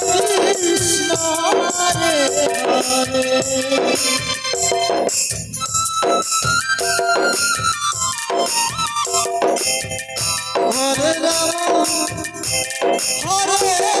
Krishna Hare Hare Ram Hare Ram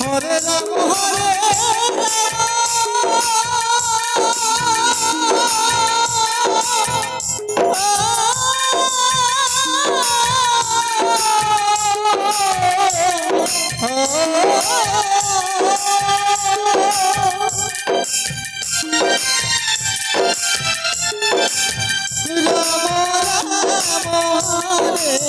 Hare Ram Hare Ram.